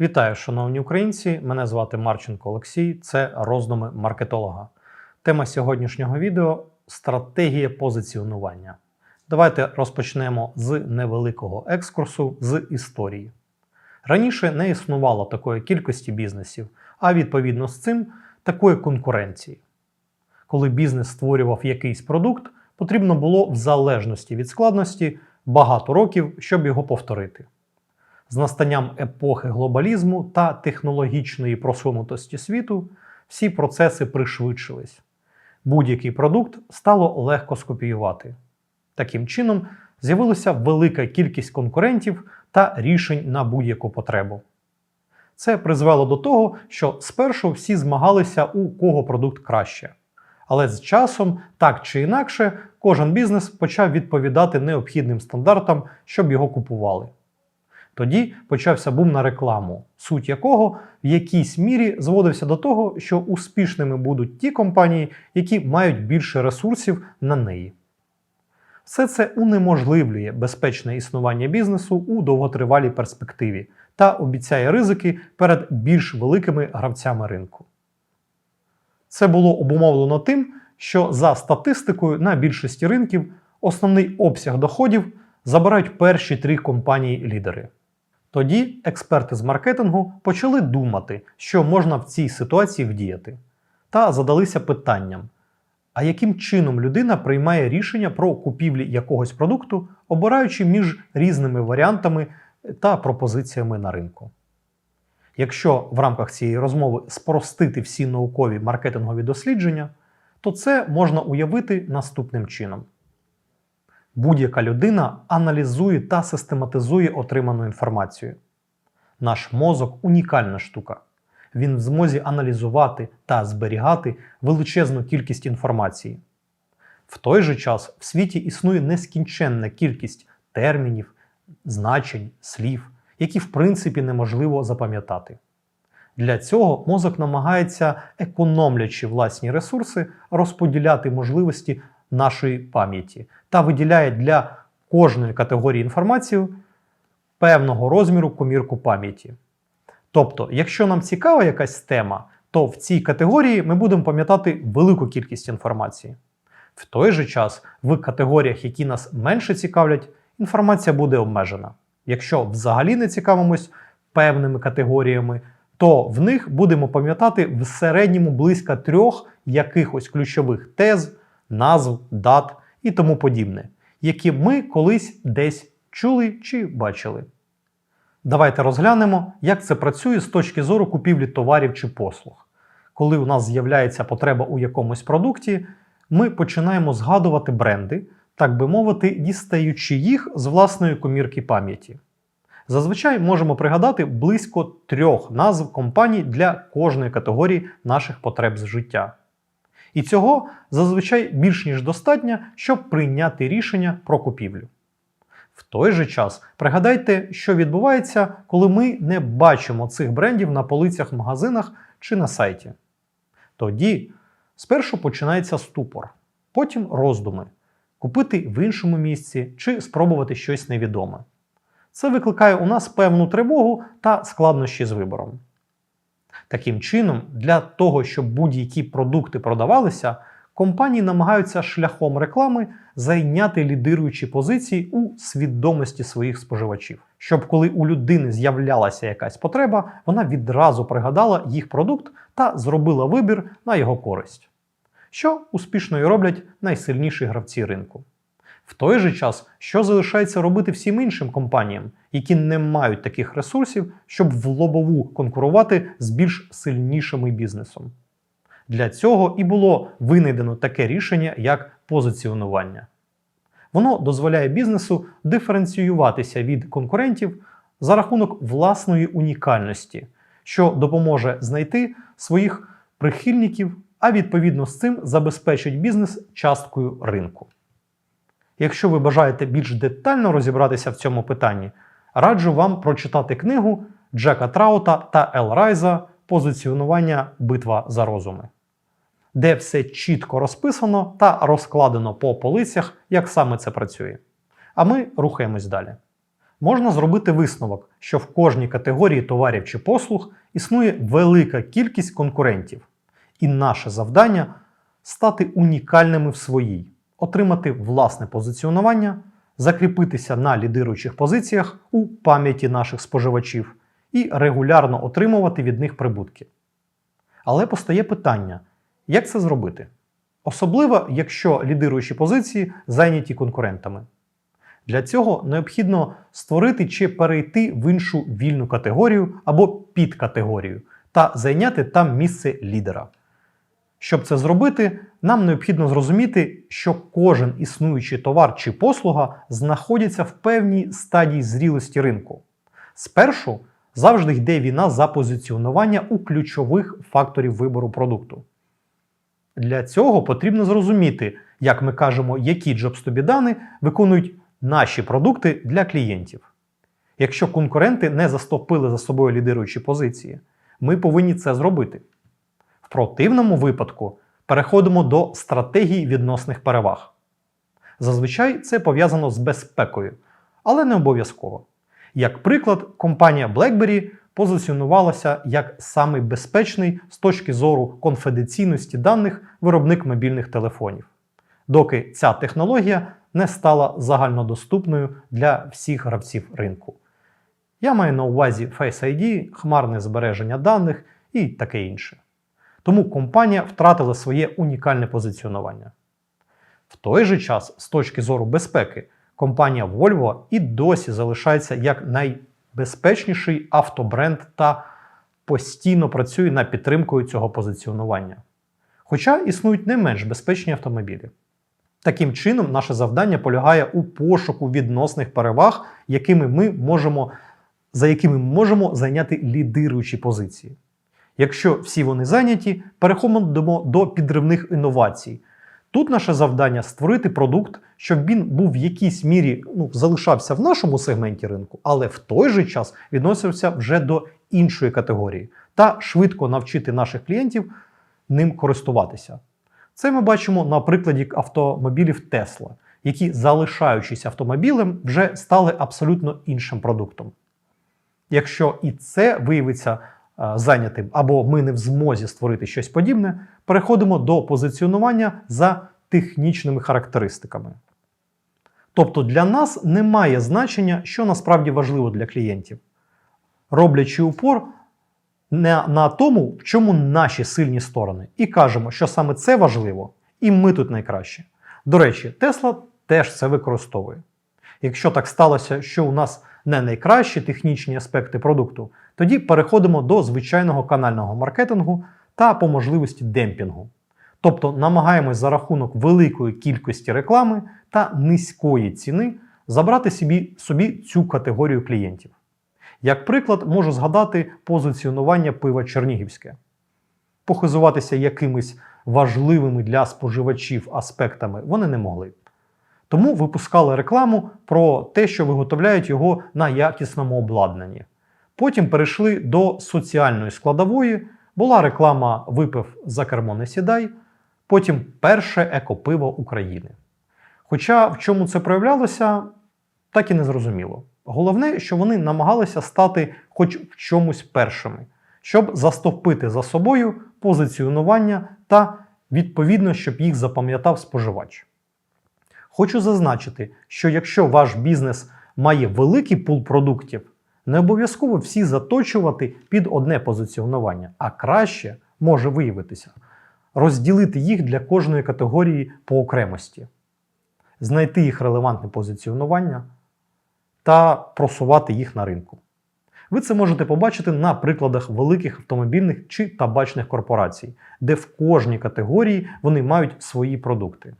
Вітаю, шановні українці! Мене звати Марченко Олексій, це роздуми маркетолога. Тема сьогоднішнього відео стратегія позиціонування. Давайте розпочнемо з невеликого екскурсу з історії. Раніше не існувало такої кількості бізнесів, а відповідно з цим такої конкуренції. Коли бізнес створював якийсь продукт, потрібно було в залежності від складності багато років, щоб його повторити. З настанням епохи глобалізму та технологічної просунутості світу всі процеси пришвидшились. Будь-який продукт стало легко скопіювати. Таким чином, з'явилася велика кількість конкурентів та рішень на будь-яку потребу. Це призвело до того, що спершу всі змагалися, у кого продукт краще. Але з часом, так чи інакше, кожен бізнес почав відповідати необхідним стандартам, щоб його купували. Тоді почався бум на рекламу, суть якого в якійсь мірі зводився до того, що успішними будуть ті компанії, які мають більше ресурсів на неї. Все це унеможливлює безпечне існування бізнесу у довготривалій перспективі та обіцяє ризики перед більш великими гравцями ринку. Це було обумовлено тим, що за статистикою на більшості ринків основний обсяг доходів забирають перші три компанії-лідери. Тоді експерти з маркетингу почали думати, що можна в цій ситуації вдіяти, та задалися питанням: а яким чином людина приймає рішення про купівлі якогось продукту, обираючи між різними варіантами та пропозиціями на ринку? Якщо в рамках цієї розмови спростити всі наукові маркетингові дослідження, то це можна уявити наступним чином. Будь-яка людина аналізує та систематизує отриману інформацію. Наш мозок унікальна штука. Він в змозі аналізувати та зберігати величезну кількість інформації. В той же час в світі існує нескінченна кількість термінів, значень, слів, які в принципі неможливо запам'ятати. Для цього мозок намагається, економлячи власні ресурси, розподіляти можливості нашої пам'яті та виділяє для кожної категорії інформації певного розміру комірку пам'яті. Тобто, якщо нам цікава якась тема, то в цій категорії ми будемо пам'ятати велику кількість інформації. В той же час в категоріях, які нас менше цікавлять, інформація буде обмежена. Якщо взагалі не цікавимось певними категоріями, то в них будемо пам'ятати в середньому близько трьох якихось ключових тез, назв, дат і тому подібне, які ми колись десь чули чи бачили. Давайте розглянемо, як це працює з точки зору купівлі товарів чи послуг. Коли у нас з'являється потреба у якомусь продукті, ми починаємо згадувати бренди, так би мовити, дістаючи їх з власної комірки пам'яті. Зазвичай можемо пригадати близько трьох назв компаній для кожної категорії наших потреб з життя. І цього зазвичай більш ніж достатньо, щоб прийняти рішення про купівлю. В той же час пригадайте, що відбувається, коли ми не бачимо цих брендів на полицях в магазинах чи на сайті. Тоді спершу починається ступор, потім роздуми, купити в іншому місці чи спробувати щось невідоме. Це викликає у нас певну тривогу та складнощі з вибором. Таким чином, для того, щоб будь-які продукти продавалися, компанії намагаються шляхом реклами зайняти лідируючі позиції у свідомості своїх споживачів, щоб коли у людини з'являлася якась потреба, вона відразу пригадала їх продукт та зробила вибір на його користь, що успішно і роблять найсильніші гравці ринку. В той же час, що залишається робити всім іншим компаніям, які не мають таких ресурсів, щоб в лобову конкурувати з більш сильнішими бізнесом. Для цього і було винайдено таке рішення, як позиціонування. Воно дозволяє бізнесу диференціюватися від конкурентів за рахунок власної унікальності, що допоможе знайти своїх прихильників, а відповідно з цим забезпечить бізнес часткою ринку. Якщо ви бажаєте більш детально розібратися в цьому питанні, раджу вам прочитати книгу Джека Траута та Ел Райза Позиціонування Битва за розуми, де все чітко розписано та розкладено по полицях, як саме це працює. А ми рухаємось далі. можна зробити висновок, що в кожній категорії товарів чи послуг існує велика кількість конкурентів, і наше завдання стати унікальними в своїй, отримати власне позиціонування, закріпитися на лідируючих позиціях у пам'яті наших споживачів і регулярно отримувати від них прибутки. Але постає питання, як це зробити? Особливо, якщо лідируючі позиції зайняті конкурентами. Для цього необхідно створити чи перейти в іншу вільну категорію або підкатегорію та зайняти там місце лідера. Щоб це зробити, нам необхідно зрозуміти, що кожен існуючий товар чи послуга знаходяться в певній стадії зрілості ринку. Спершу завжди йде війна за позиціонування у ключових факторів вибору продукту. Для цього потрібно зрозуміти, як ми кажемо, які джобстобі дані виконують наші продукти для клієнтів. Якщо конкуренти не застопили за собою лідируючі позиції, ми повинні це зробити. Противному випадку переходимо до стратегії відносних переваг. Зазвичай це пов'язано з безпекою, але не обов'язково. Як приклад, компанія BlackBerry позиціонувалася як самий безпечний з точки зору конфіденційності даних виробник мобільних телефонів, доки ця технологія не стала загальнодоступною для всіх гравців ринку. Я маю на увазі Face ID, хмарне збереження даних і таке інше. Тому компанія втратила своє унікальне позиціонування. В той же час, з точки зору безпеки, компанія Volvo і досі залишається як найбезпечніший автобренд та постійно працює над підтримкою цього позиціонування. Хоча існують не менш безпечні автомобілі. Таким чином, наше завдання полягає у пошуку відносних переваг, якими ми можемо, за якими ми можемо зайняти лідируючі позиції. Якщо всі вони зайняті, переходимо до підривних інновацій. Тут наше завдання створити продукт, щоб він був в якійсь мірі ну, залишався в нашому сегменті ринку, але в той же час відносився вже до іншої категорії та швидко навчити наших клієнтів ним користуватися. Це ми бачимо на прикладі автомобілів Tesla, які, залишаючись автомобілем, вже стали абсолютно іншим продуктом. Якщо і це виявиться зайнятим, або ми не в змозі створити щось подібне, переходимо до позиціонування за технічними характеристиками. Тобто для нас немає значення, що насправді важливо для клієнтів, роблячи упор не на тому, в чому наші сильні сторони, і кажемо, що саме це важливо, і ми тут найкраще. До речі, Tesla теж це використовує. Якщо так сталося, що у нас не найкращі технічні аспекти продукту, тоді переходимо до звичайного канального маркетингу та по можливості демпінгу. Тобто намагаємось за рахунок великої кількості реклами та низької ціни забрати собі, собі цю категорію клієнтів. Як приклад, можу згадати позиціонування пива Чернігівське, похизуватися якимись важливими для споживачів аспектами вони не могли. Тому випускали рекламу про те, що виготовляють його на якісному обладнанні. Потім перейшли до соціальної складової, була реклама Випив за кермо не сідай, потім перше екопиво України. Хоча в чому це проявлялося, так і не зрозуміло. Головне, що вони намагалися стати хоч в чомусь першими, щоб застопити за собою позиціонування та відповідно, щоб їх запам'ятав споживач. Хочу зазначити, що якщо ваш бізнес має великий пул продуктів, не обов'язково всі заточувати під одне позиціонування, а краще може виявитися розділити їх для кожної категорії по окремості, знайти їх релевантне позиціонування та просувати їх на ринку. Ви це можете побачити на прикладах великих автомобільних чи табачних корпорацій, де в кожній категорії вони мають свої продукти.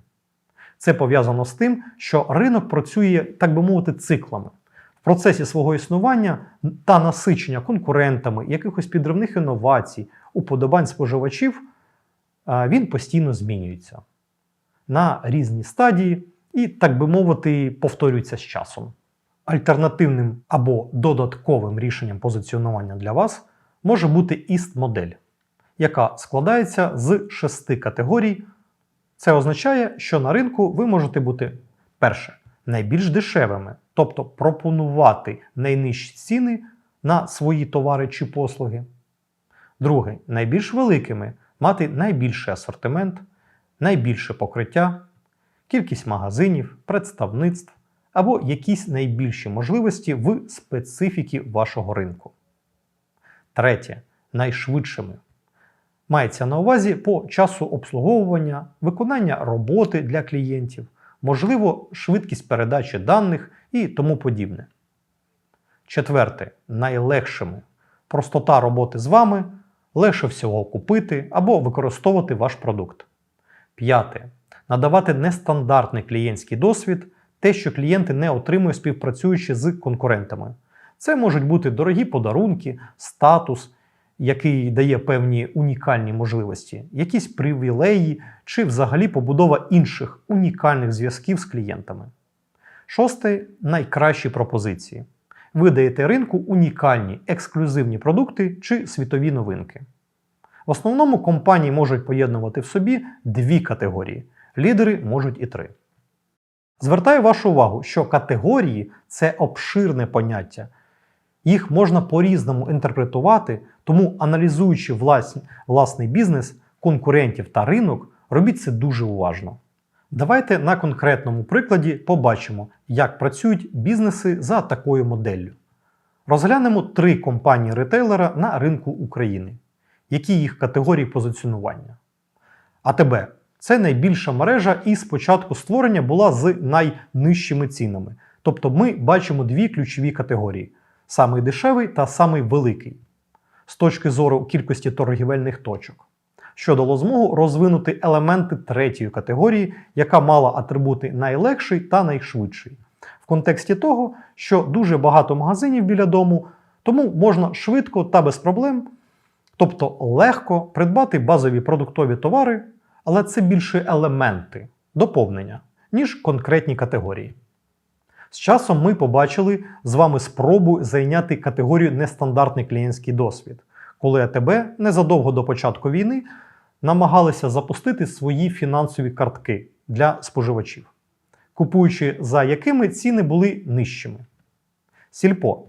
Це пов'язано з тим, що ринок працює, так би мовити, циклами. В процесі свого існування та насичення конкурентами, якихось підривних інновацій, уподобань споживачів, він постійно змінюється на різні стадії і, так би мовити, повторюється з часом. Альтернативним або додатковим рішенням позиціонування для вас може бути іст-модель, яка складається з шести категорій. Це означає, що на ринку ви можете бути перше найбільш дешевими, тобто пропонувати найнижчі ціни на свої товари чи послуги. Друге, найбільш великими мати найбільший асортимент, найбільше покриття, кількість магазинів, представництв або якісь найбільші можливості в специфіки вашого ринку. Третє найшвидшими. Мається на увазі по часу обслуговування, виконання роботи для клієнтів, можливо, швидкість передачі даних і тому подібне. Четверте найлегшими. Простота роботи з вами, легше всього купити або використовувати ваш продукт. П'яте. Надавати нестандартний клієнтський досвід, те, що клієнти не отримують співпрацюючи з конкурентами. Це можуть бути дорогі подарунки, статус, який дає певні унікальні можливості, якісь привілеї чи взагалі побудова інших унікальних зв'язків з клієнтами. Шосте найкращі пропозиції. Ви даєте ринку унікальні ексклюзивні продукти чи світові новинки. В основному компанії можуть поєднувати в собі дві категорії, лідери можуть і три. Звертаю вашу увагу, що категорії це обширне поняття. Їх можна по-різному інтерпретувати, тому аналізуючи власний бізнес, конкурентів та ринок, робіть це дуже уважно. Давайте на конкретному прикладі побачимо, як працюють бізнеси за такою моделлю. Розглянемо три компанії ретейлера на ринку України, які їх категорії позиціонування. АТБ це найбільша мережа і спочатку створення була з найнижчими цінами. Тобто ми бачимо дві ключові категорії: самий дешевий та самий великий, з точки зору кількості торгівельних точок, що дало змогу розвинути елементи третьої категорії, яка мала атрибути найлегший та найшвидший. В контексті того, що дуже багато магазинів біля дому, тому можна швидко та без проблем, тобто легко придбати базові продуктові товари, але це більше елементи, доповнення, ніж конкретні категорії. З часом ми побачили з вами спробу зайняти категорію нестандартний клієнтський досвід, коли АТБ незадовго до початку війни намагалися запустити свої фінансові картки для споживачів, купуючи за якими ціни були нижчими. Сільпо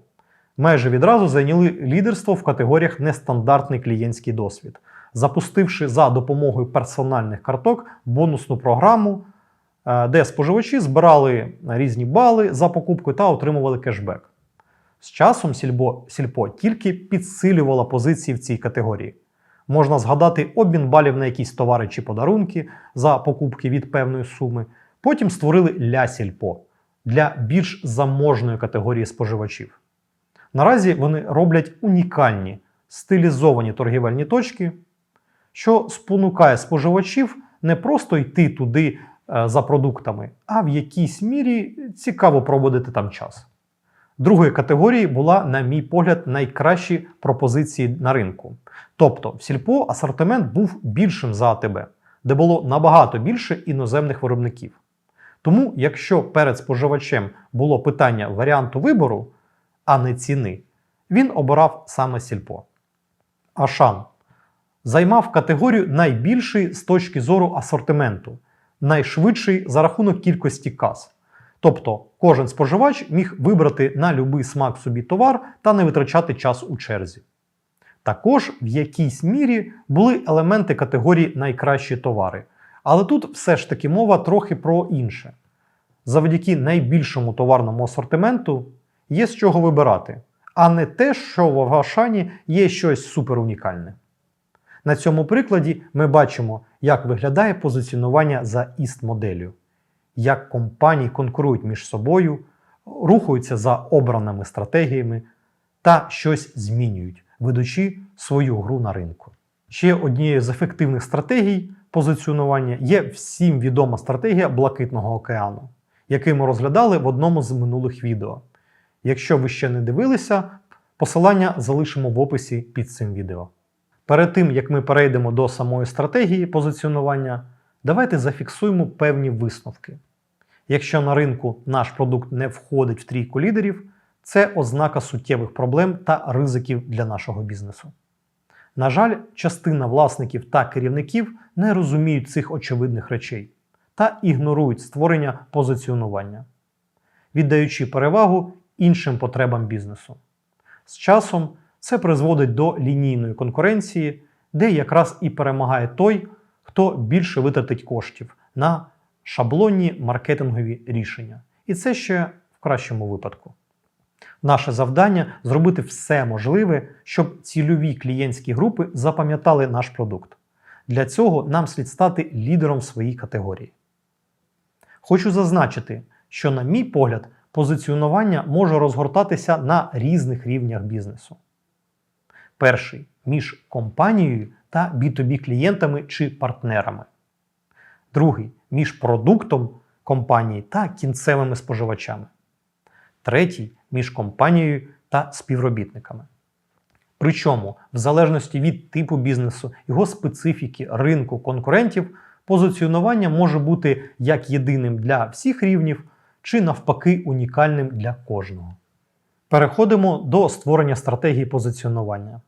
майже відразу зайняли лідерство в категоріях нестандартний клієнтський досвід, запустивши за допомогою персональних карток бонусну програму Е, де споживачі збирали різні бали за покупку та отримували кешбек. З часом сільбо, сільпо тільки підсилювала позиції в цій категорії. Можна згадати обмін балів на якісь товари чи подарунки за покупки від певної суми. Потім створили ля сільпо для більш заможної категорії споживачів. Наразі вони роблять унікальні стилізовані торгівельні точки, що спонукає споживачів не просто йти туди Е, за продуктами, а в якійсь мірі цікаво проводити там час. Другої категорії була, на мій погляд, найкращі пропозиції на ринку. Тобто в сільпо асортимент був більшим за АТБ, де було набагато більше іноземних виробників. Тому, якщо перед споживачем було питання варіанту вибору, а не ціни, він обирав саме сільпо. Ашан займав категорію найбільший з точки зору асортименту найшвидший за рахунок кількості каз. Тобто кожен споживач міг вибрати на будь-який смак собі товар та не витрачати час у черзі. Також в якійсь мірі були елементи категорії найкращі товари. Але тут все ж таки мова трохи про інше. Завдяки найбільшому товарному асортименту є з чого вибирати, а не те, що в Авгашані є щось суперунікальне. На цьому прикладі ми бачимо, як виглядає позиціонування за іст моделлю, як компанії конкурують між собою, рухаються за обраними стратегіями та щось змінюють, ведучи свою гру на ринку. Ще однією з ефективних стратегій позиціонування є всім відома стратегія Блакитного океану, яку ми розглядали в одному з минулих відео. Якщо ви ще не дивилися, посилання залишимо в описі під цим відео. Перед тим, як ми перейдемо до самої стратегії позиціонування, давайте зафіксуємо певні висновки. Якщо на ринку наш продукт не входить в трійку лідерів, це ознака суттєвих проблем та ризиків для нашого бізнесу. На жаль, частина власників та керівників не розуміють цих очевидних речей та ігнорують створення позиціонування. віддаючи перевагу іншим потребам бізнесу. З часом це призводить до лінійної конкуренції, де якраз і перемагає той, хто більше витратить коштів на шаблонні маркетингові рішення. І це ще в кращому випадку. Наше завдання зробити все можливе, щоб цільові клієнтські групи запам'ятали наш продукт. Для цього нам слід стати лідером в своїй категорії. Хочу зазначити, що, на мій погляд, позиціонування може розгортатися на різних рівнях бізнесу. Перший між компанією та B2B клієнтами чи партнерами. Другий між продуктом компанії та кінцевими споживачами. Третій між компанією та співробітниками. Причому, в залежності від типу бізнесу, його специфіки, ринку, конкурентів, позиціонування може бути як єдиним для всіх рівнів, чи навпаки унікальним для кожного. Переходимо до створення стратегії позиціонування.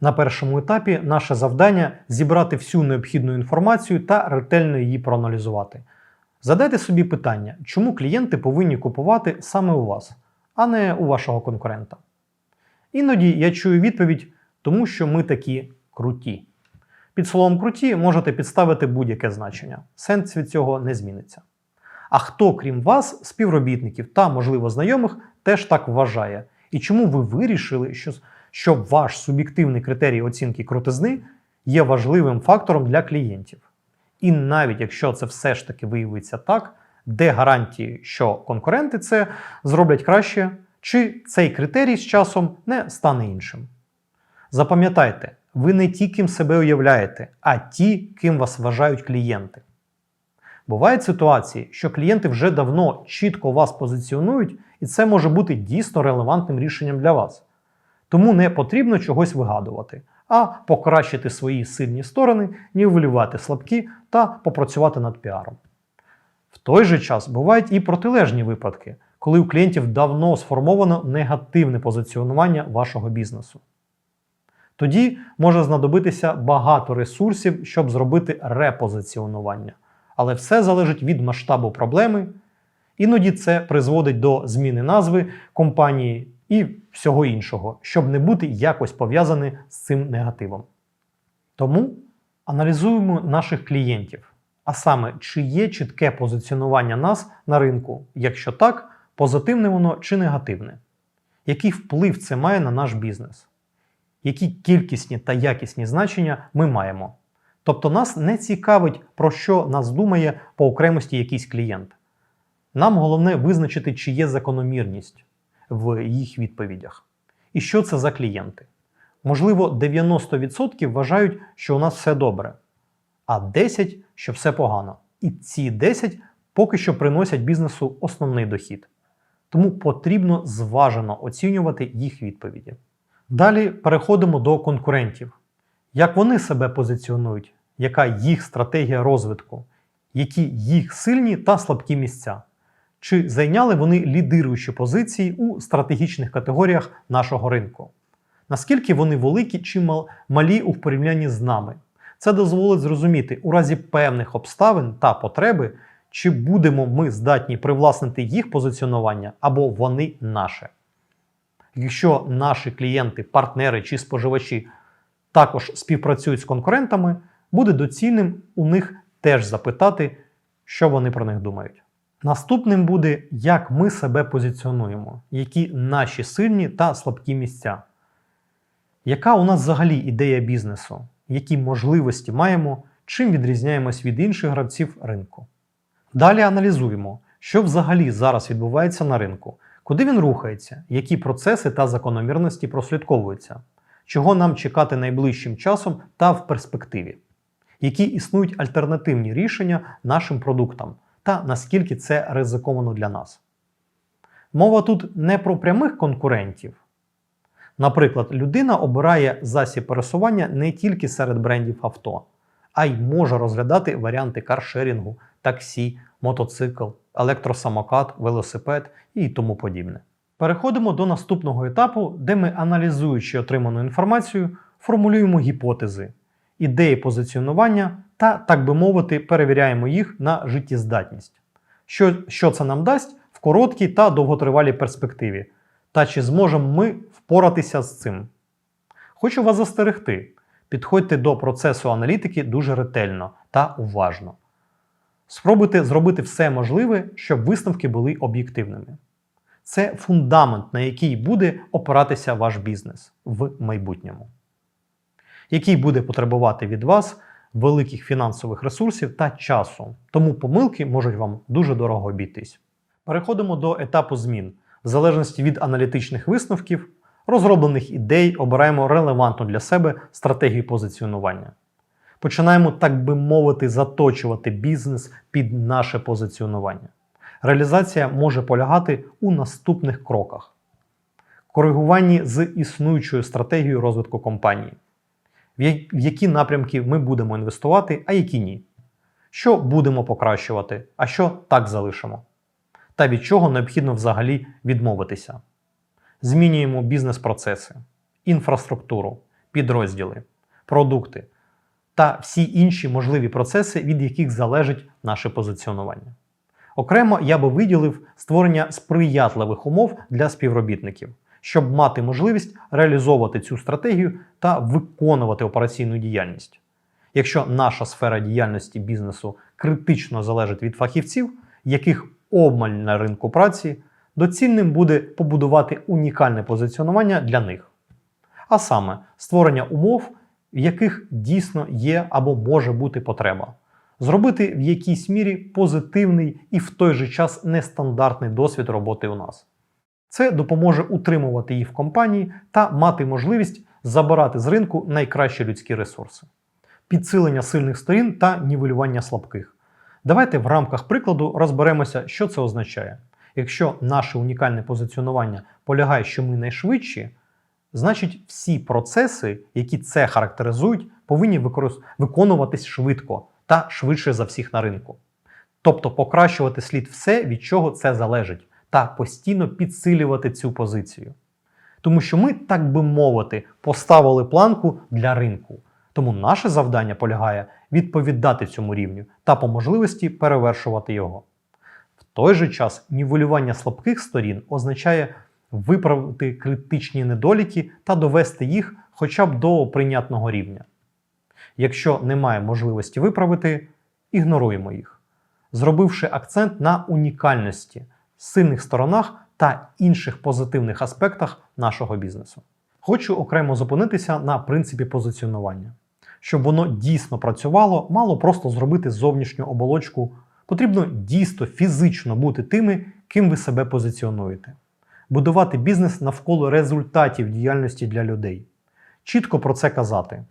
На першому етапі наше завдання зібрати всю необхідну інформацію та ретельно її проаналізувати. Задайте собі питання, чому клієнти повинні купувати саме у вас, а не у вашого конкурента. Іноді я чую відповідь, тому що ми такі круті. Під словом круті можете підставити будь-яке значення. Сенс від цього не зміниться. А хто, крім вас, співробітників та, можливо, знайомих, теж так вважає? І чому ви вирішили, що, що ваш суб'єктивний критерій оцінки крутизни є важливим фактором для клієнтів? І навіть якщо це все ж таки виявиться так, де гарантії, що конкуренти це зроблять краще, чи цей критерій з часом не стане іншим? Запам'ятайте, ви не ті, ким себе уявляєте, а ті, ким вас вважають клієнти. Бувають ситуації, що клієнти вже давно чітко вас позиціонують, і це може бути дійсно релевантним рішенням для вас. Тому не потрібно чогось вигадувати, а покращити свої сильні сторони, нівелювати слабкі та попрацювати над піаром. В той же час бувають і протилежні випадки, коли у клієнтів давно сформовано негативне позиціонування вашого бізнесу. Тоді може знадобитися багато ресурсів, щоб зробити репозиціонування. Але все залежить від масштабу проблеми. Іноді це призводить до зміни назви компанії і всього іншого, щоб не бути якось пов'язані з цим негативом. Тому аналізуємо наших клієнтів, а саме, чи є чітке позиціонування нас на ринку, якщо так, позитивне воно чи негативне, який вплив це має на наш бізнес, які кількісні та якісні значення ми маємо. Тобто нас не цікавить, про що нас думає по окремості якийсь клієнт. Нам головне визначити, чи є закономірність в їх відповідях. І що це за клієнти. Можливо, 90% вважають, що у нас все добре, а 10% що все погано. І ці 10 поки що приносять бізнесу основний дохід. Тому потрібно зважено оцінювати їх відповіді. Далі переходимо до конкурентів. Як вони себе позиціонують, яка їх стратегія розвитку, які їх сильні та слабкі місця? Чи зайняли вони лідируючі позиції у стратегічних категоріях нашого ринку? Наскільки вони великі чи малі у порівнянні з нами? Це дозволить зрозуміти у разі певних обставин та потреби, чи будемо ми здатні привласнити їх позиціонування або вони наше. Якщо наші клієнти, партнери чи споживачі також співпрацюють з конкурентами, буде доцільним у них теж запитати, що вони про них думають. Наступним буде, як ми себе позиціонуємо, які наші сильні та слабкі місця. Яка у нас взагалі ідея бізнесу? Які можливості маємо, чим відрізняємось від інших гравців ринку? Далі аналізуємо, що взагалі зараз відбувається на ринку, куди він рухається, які процеси та закономірності прослідковуються, чого нам чекати найближчим часом та в перспективі, які існують альтернативні рішення нашим продуктам та наскільки це ризиковано для нас. Мова тут не про прямих конкурентів. Наприклад, людина обирає засіб пересування не тільки серед брендів авто, а й може розглядати варіанти каршерінгу, таксі, мотоцикл, електросамокат, велосипед і тому подібне. Переходимо до наступного етапу, де ми, аналізуючи отриману інформацію, формулюємо гіпотези, ідеї позиціонування та, так би мовити, перевіряємо їх на життєздатність. Що, що це нам дасть в короткій та довготривалій перспективі, та чи зможемо ми впоратися з цим. Хочу вас застерегти. Підходьте до процесу аналітики дуже ретельно та уважно. Спробуйте зробити все можливе, щоб висновки були об'єктивними. Це фундамент, на який буде опиратися ваш бізнес в майбутньому, який буде потребувати від вас великих фінансових ресурсів та часу. Тому помилки можуть вам дуже дорого обійтись. Переходимо до етапу змін. В залежності від аналітичних висновків, розроблених ідей, обираємо релевантну для себе стратегію позиціонування. Починаємо, так би мовити, заточувати бізнес під наше позиціонування. Реалізація може полягати у наступних кроках: коригуванні з існуючою стратегією розвитку компанії, в які напрямки ми будемо інвестувати, а які ні. Що будемо покращувати, а що так залишимо, та від чого необхідно взагалі відмовитися. Змінюємо бізнес-процеси, інфраструктуру, підрозділи, продукти та всі інші можливі процеси, від яких залежить наше позиціонування. Окремо я би виділив створення сприятливих умов для співробітників, щоб мати можливість реалізовувати цю стратегію та виконувати операційну діяльність. Якщо наша сфера діяльності бізнесу критично залежить від фахівців, яких обмаль на ринку праці, доцільним буде побудувати унікальне позиціонування для них. А саме створення умов, в яких дійсно є або може бути потреба зробити в якійсь мірі позитивний і в той же час нестандартний досвід роботи у нас. Це допоможе утримувати їх в компанії та мати можливість забирати з ринку найкращі людські ресурси, підсилення сильних сторін та нівелювання слабких. Давайте в рамках прикладу розберемося, що це означає. Якщо наше унікальне позиціонування полягає, що ми найшвидші, значить всі процеси, які це характеризують, повинні виконуватись швидко та швидше за всіх на ринку. Тобто покращувати слід все, від чого це залежить, та постійно підсилювати цю позицію. Тому що ми, так би мовити, поставили планку для ринку. Тому наше завдання полягає відповідати цьому рівню та по можливості перевершувати його. В той же час нівелювання слабких сторін означає виправити критичні недоліки та довести їх хоча б до прийнятного рівня. Якщо немає можливості виправити, ігноруємо їх, зробивши акцент на унікальності, сильних сторонах та інших позитивних аспектах нашого бізнесу. Хочу окремо зупинитися на принципі позиціонування. Щоб воно дійсно працювало, мало просто зробити зовнішню оболочку, потрібно дійсно фізично бути тими, ким ви себе позиціонуєте, будувати бізнес навколо результатів діяльності для людей, чітко про це казати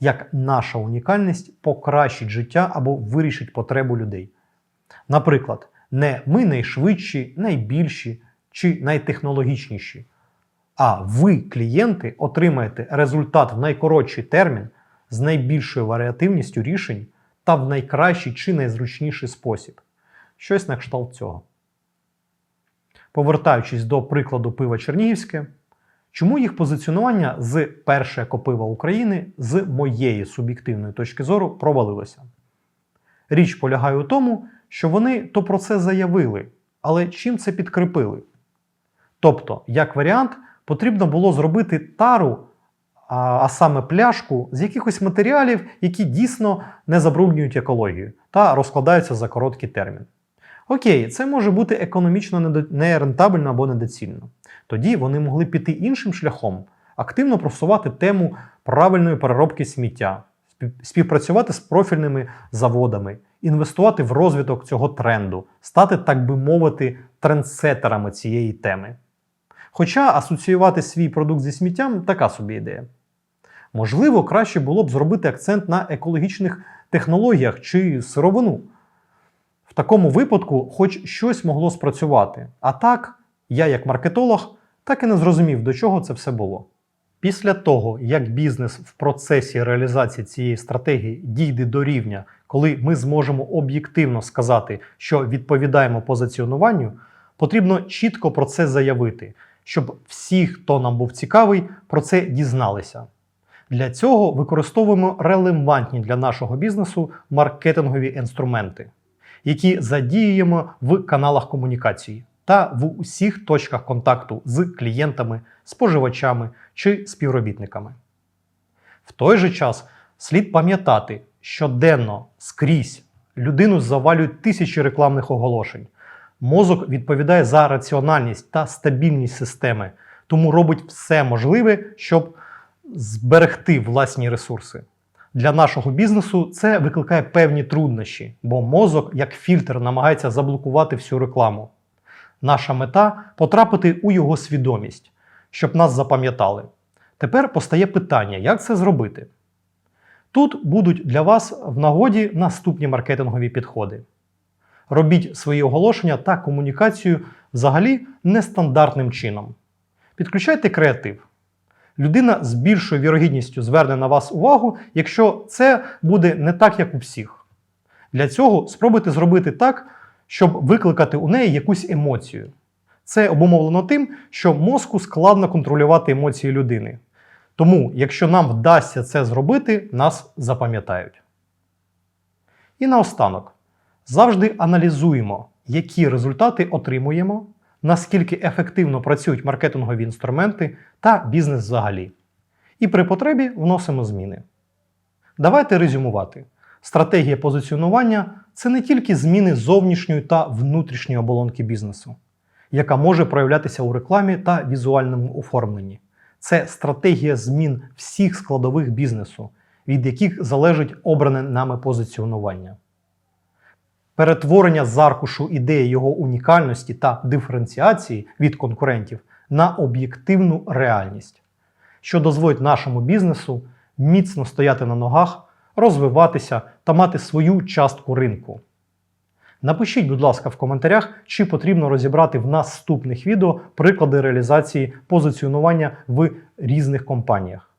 як наша унікальність покращить життя або вирішить потребу людей. Наприклад, не ми найшвидші, найбільші чи найтехнологічніші, а ви, клієнти, отримаєте результат в найкоротший термін з найбільшою варіативністю рішень та в найкращий чи найзручніший спосіб. Щось на кшталт цього. Повертаючись до прикладу пива Чернігівське, Чому їх позиціонування з перше копива України з моєї суб'єктивної точки зору провалилося? Річ полягає у тому, що вони то про це заявили, але чим це підкріпили? Тобто, як варіант, потрібно було зробити тару, а, а саме пляшку з якихось матеріалів, які дійсно не забруднюють екологію та розкладаються за короткий термін. Окей, це може бути економічно нерентабельно або недоцільно. Тоді вони могли піти іншим шляхом, активно просувати тему правильної переробки сміття, співпрацювати з профільними заводами, інвестувати в розвиток цього тренду, стати, так би мовити, трендсетерами цієї теми. Хоча асоціювати свій продукт зі сміттям така собі ідея. Можливо, краще було б зробити акцент на екологічних технологіях чи сировину. В такому випадку, хоч щось могло спрацювати. А так, я, як маркетолог, так і не зрозумів, до чого це все було. Після того, як бізнес в процесі реалізації цієї стратегії дійде до рівня, коли ми зможемо об'єктивно сказати, що відповідаємо позиціонуванню, потрібно чітко про це заявити, щоб всі, хто нам був цікавий, про це дізналися. Для цього використовуємо релевантні для нашого бізнесу маркетингові інструменти, які задіюємо в каналах комунікації та в усіх точках контакту з клієнтами, споживачами чи співробітниками. В той же час слід пам'ятати, щоденно скрізь людину завалюють тисячі рекламних оголошень. Мозок відповідає за раціональність та стабільність системи, тому робить все можливе, щоб зберегти власні ресурси. Для нашого бізнесу це викликає певні труднощі, бо мозок, як фільтр, намагається заблокувати всю рекламу. Наша мета потрапити у його свідомість, щоб нас запам'ятали. Тепер постає питання, як це зробити. Тут будуть для вас в нагоді наступні маркетингові підходи. Робіть свої оголошення та комунікацію взагалі нестандартним чином. Підключайте креатив. Людина з більшою вірогідністю зверне на вас увагу, якщо це буде не так, як у всіх. Для цього спробуйте зробити так, щоб викликати у неї якусь емоцію. Це обумовлено тим, що мозку складно контролювати емоції людини. Тому, якщо нам вдасться це зробити, нас запам'ятають. І наостанок, завжди аналізуємо, які результати отримуємо, наскільки ефективно працюють маркетингові інструменти та бізнес взагалі. І при потребі вносимо зміни. Давайте резюмувати. Стратегія позиціонування це не тільки зміни зовнішньої та внутрішньої оболонки бізнесу, яка може проявлятися у рекламі та візуальному оформленні. Це стратегія змін всіх складових бізнесу, від яких залежить обране нами позиціонування. Перетворення з аркушу ідеї його унікальності та диференціації від конкурентів на об'єктивну реальність, що дозволить нашому бізнесу міцно стояти на ногах, розвиватися та мати свою частку ринку. Напишіть, будь ласка, в коментарях, чи потрібно розібрати в наступних відео приклади реалізації позиціонування в різних компаніях.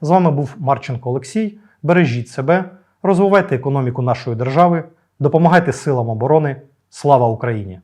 З вами був Марченко Олексій. Бережіть себе, розвивайте економіку нашої держави, допомагайте силам оборони. Слава Україні!